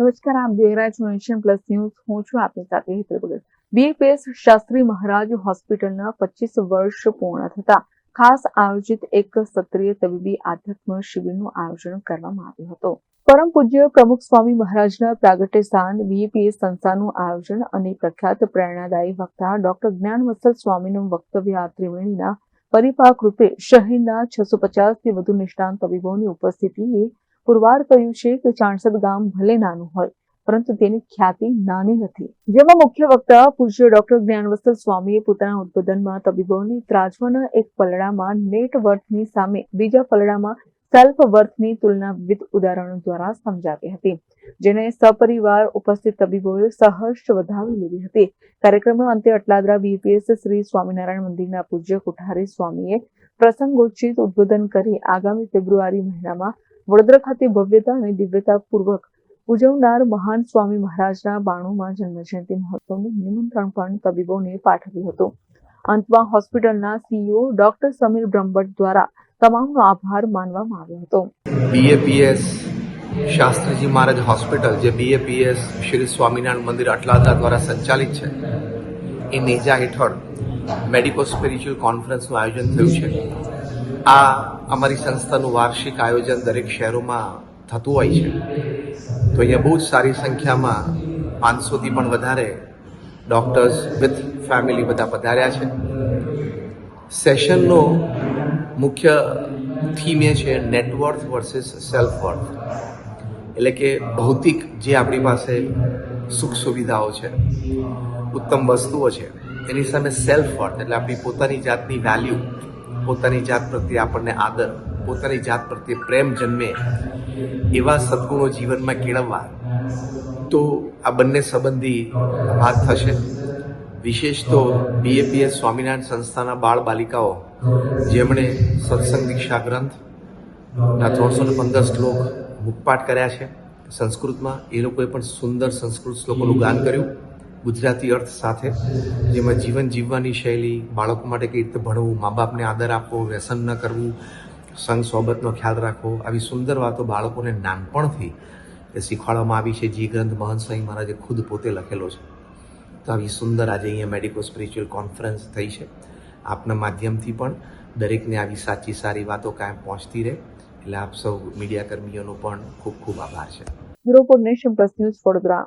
નમસ્કાર આપ જોઈ રહ્યા પ્લસ ન્યૂઝ. હું છું આપની સાથે હેતલ ભગત. બીએપીએસ શાસ્ત્રી મહારાજ હોસ્પિટલના પચીસ વર્ષ પૂર્ણ થતા ખાસ આયોજિત એક સત્રીય તબીબી આધ્યાત્મ શિબિરનું આયોજન કરવામાં આવ્યું હતું. પરમ પૂજ્ય પ્રમુખ સ્વામી મહારાજના પ્રાગટ્ય સ્થાન બીએપીએસ સંસ્થાનું આયોજન અને પ્રખ્યાત પ્રેરણાદાયી વક્તા ડોક્ટર જ્ઞાનવત્સલ સ્વામીનું વક્તવ્ય આ ત્રિવેણીના પરિપાક રૂપે શહેરના છસો પચાસથી વધુ નિષ્ણાંત તબીબોની ઉપસ્થિતિએ પુરવાર કહ્યું છે કે ચાણસદ ગામ ભલે નાનું હોય, પરંતુ તેની ખ્યાતિ નાની નથી. જેમાં મુખ્ય વક્તા, પૂજ્ય ડોક્ટર જ્ઞાનવસ્તલ સ્વામીએ પોતાના ઉદ્બોધનમાં તબીબોની ત્રાજવાના એક પલડામાં નેટ વર્થની સામે બીજા પલડામાં સેલ્ફ વર્થની તુલના વિવિધ ઉદાહરણો દ્વારા સમજાવી હતી, જેને સપરિવાર ઉપસ્થિત તબીબોએ સહર્ષ વધાવી લીધી હતી. કાર્યક્રમના અંતે અટલાદરા બીપીએસ શ્રી સ્વામિનારાયણ મંદિરના પૂજ્ય કુઠારી સ્વામીએ પ્રસંગોચિત ઉદ્બોધન કરી આગામી ફેબ્રુઆરી મહિનામાં વડોદરા ખાતે ભવ્યતા અને દિવ્યતા પૂર્વક ઉજવનાર મહાન સ્વામી મહારાજના બાણુમાં જન્મજયંતિ મહોત્સવનું નિમંત્રણ પણ તબીબોને પાઠવ્યું હતું. અંતમાં હોસ્પિટલના સીઈઓ ડોક્ટર સમીર બ્રહ્મભટ્ટ દ્વારા તમામનો આભાર માનવામાં આવ્યો હતો. બીએપીએસ શાસ્ત્રીજી મહારાજ હોસ્પિટલ, જે બીએપીએસ શ્રી સ્વામિનારાયણ મંદિર અટલાદા દ્વારા સંચાલિત છે, એ નેજા હેઠળ મેડિકો સ્પિરિચ્યુઅલ કોન્ફરન્સનું આયોજન થયું છે. આ અમારી સંસ્થાનું વાર્ષિક આયોજન દરેક શહેરોમાં થતું હોય છે. તો અહીંયા બહુ જ સારી સંખ્યામાં પાંચસોથી પણ વધારે ડૉક્ટર્સ વિથ ફેમિલી બધા પધાર્યા છે. સેશનનો મુખ્ય થીમ એ છે નેટવર્થ વર્સિસ સેલ્ફ વર્થ. એટલે કે ભૌતિક જે આપણી પાસે સુખ સુવિધાઓ છે, ઉત્તમ વસ્તુઓ છે, એની સામે સેલ્ફ વર્થ, એટલે આપણી પોતાની જાતની વેલ્યુ પોતાની જાત પ્રત્યે આપણને આદર, પોતાની જાત પ્રત્યે પ્રેમ જન્મે એવા સદગુણો જીવનમાં કેળવવા, તો આ બંને સંબંધી વાત થશે. વિશેષ તો બીએપીએસ સ્વામિનારાયણ સંસ્થાના બાળ બાલિકાઓ, જેમણે સત્સંગ દીક્ષા ગ્રંથ ના ત્રણસો ને પંદર શ્લોક મુખપાઠ કર્યા છે. સંસ્કૃતમાં એ લોકોએ પણ સુંદર સંસ્કૃત શ્લોકોનું ગાન કર્યું. ગુજરાતી અર્થ સાથે, જેમાં જીવન જીવવાની શૈલી, બાળકો માટે કઈ રીતે ભણવું મા બાપને આદર આપવો, વ્યસન ન કરવું, સંગ સોબતનો ખ્યાલ રાખવો, આવી સુંદર વાતો બાળકોને નાનપણથી એ શીખવાડવામાં આવી છે. જી ગ્રંથ મહંત સ્વામી મહારાજે ખુદ પોતે લખેલો છે. તો આવી સુંદર આજે અહીંયા મેડિકો સ્પિરિચ્યુઅલ કોન્ફરન્સ થઈ છે. આપના માધ્યમથી પણ દરેકને આવી સાચી સારી વાતો કાયમ પહોંચતી રહે. એટલે આપ સૌ મીડિયા કર્મીઓનો પણ ખૂબ ખૂબ આભાર છે. Bureau news Vadodara